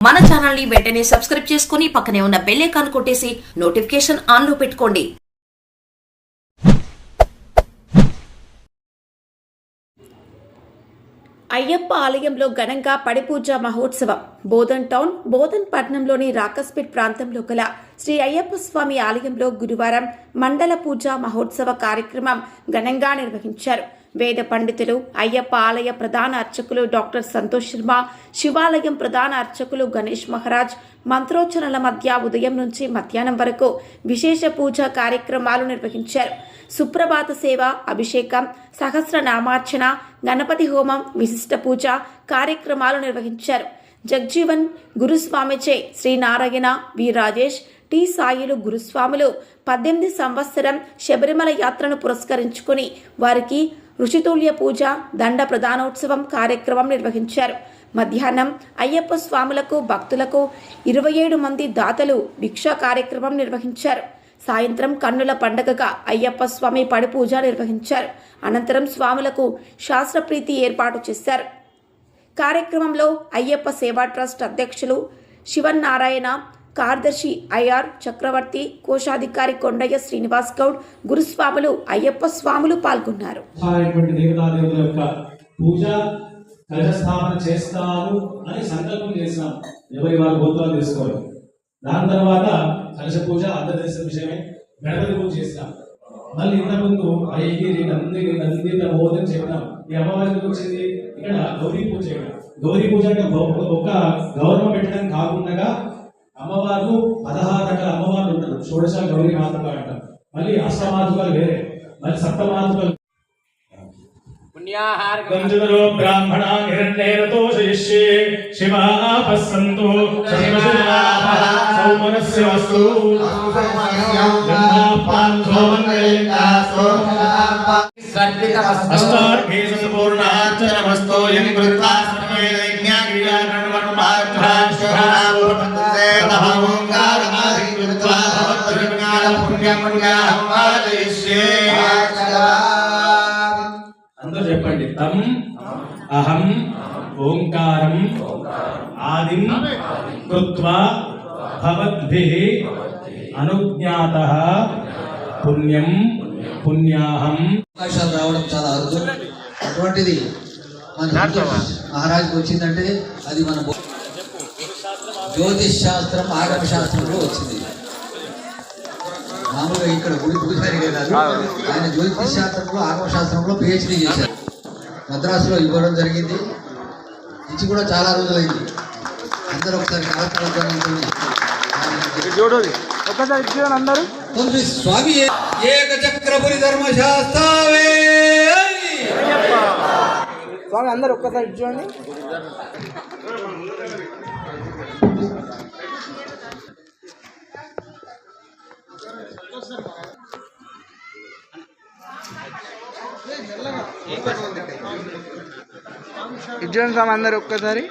మన ఛానల్ని వెంటనే సబ్స్క్రైబ్ చేసుకుని పక్కనే ఉన్న బెల్ ఐకాన్ కొట్టేసి నోటిఫికేషన్ ఆన్లో పెట్టుకోండి. అయ్యప్ప ఆలయంలో ఘనంగా పడిపూజ మహోత్సవం. బోధన్ టౌన్ బోధన్ పట్టణంలోని రాకస్పేట్ ప్రాంతంలో గల శ్రీ అయ్యప్ప స్వామి ఆలయంలో గురువారం మండల పూజ మహోత్సవ కార్యక్రమం ఘనంగా నిర్వహించారు. వేద పండితులు అయ్యప్ప ఆలయ ప్రధాన అర్చకులు డాక్టర్ సంతోష్ శర్మ శివాలయం ప్రధాన అర్చకులు గణేష్ మహారాజ్. మంత్రోచ్చరణల మధ్య ఉదయం నుంచి మధ్యాహ్నం వరకు విశేష పూజ కార్యక్రమాలు నిర్వహించారు. సుప్రభాత సేవ అభిషేకం సహస్రనామార్చన గణపతి హోమం విశిష్ట పూజ కార్యక్రమాలు నిర్వహించారు. జగ్జీవన్ గురుస్వామిచే శ్రీనారాయణ వి. రాజేష్ టి. సాయిలు గురుస్వాములు పద్దెనిమిది సంవత్సరం శబరిమల యాత్రను పురస్కరించుకుని వారికి ఋషితుల్య పూజ దండ ప్రధానోత్సవం కార్యక్రమం నిర్వహించారు. మధ్యాహ్నం అయ్యప్ప స్వాములకు భక్తులకు ఇరవై ఏడు మంది దాతలు భిక్షా కార్యక్రమం నిర్వహించారు. సాయంత్రం కన్నుల పండగగా అయ్యప్ప స్వామి పడిపూజ నిర్వహించారు. అనంతరం స్వాములకు శాస్త్రప్రీతి ఏర్పాటు చేశారు. కార్యక్రమంలో అయ్యప్ప సేవా ట్రస్ట్ అధ్యక్షులు శివన్నారాయణ కార్యదర్శి ఐఆర్ చక్రవర్తి కోశాధికారి కొండయ్య శ్రీనివాస్ గౌడ్ గురుస్వాములు అయ్యప్ప స్వాములు పాల్గొన్నారు. చేస్తాము అని సంకల్పం చేసినాం ఎవరి వారి గోత్రాలు తీసుకోవాలి దాని తర్వాత కలశ పూజ అందరి విషయమే గణపతి పూజ చేస్తాం. మళ్ళీ ఇంతకుముందు ఐగిరి నంది నంది మోదని చేయడం ఈ అమ్మవారి వచ్చింది ఇక్కడ గౌరీ పూజ చేయడం. గౌరీ పూజ అంటే ఒక గౌరవం పెట్టడం కాకుండా అమ్మవారు పదహారు రకాల అమ్మవార్లు ఉంటారు. షోడశ గౌరీ మాతృక అంటారు. మళ్ళీ అష్టమాతృకలు వేరే. మళ్ళీ సప్తమాతృకలు బ్రాహ్మణ సౌమనస్య వస్తు. యం కృత్వా సర్వే అందరూ చెప్పండి. తం అహం ఓంకారం ఆదిం కృత్వా భవద్భిః అనుజ్ఞాత పుణ్యం పుణ్యాహం. అవకాశాలు రావడం చాలా అరుదు. అటువంటిది మన మహారాజ్కి వచ్చిందంటే అది మన జ్యోతిష్ శాస్త్రం ఆగమ శాస్త్రంలో వచ్చింది. మామూలుగా ఇక్కడ గుడి పూజారిగా కాదు ఆయన జ్యోతిష్ శాస్త్రంలో ఆగమ శాస్త్రంలో పిహెచ్డి చేశారు. మద్రాసులో ఇవ్వడం జరిగింది. ఇచ్చి కూడా చాలా రోజులైంది. అందరూ ఒకసారి తండ్రి స్వామి ఏక చక్రపురి ధర్మశాస్త్రావే స్వామి అందరు ఒక్కసారి చూడండి ఇటు చూడండి అందరు ఒక్కసారి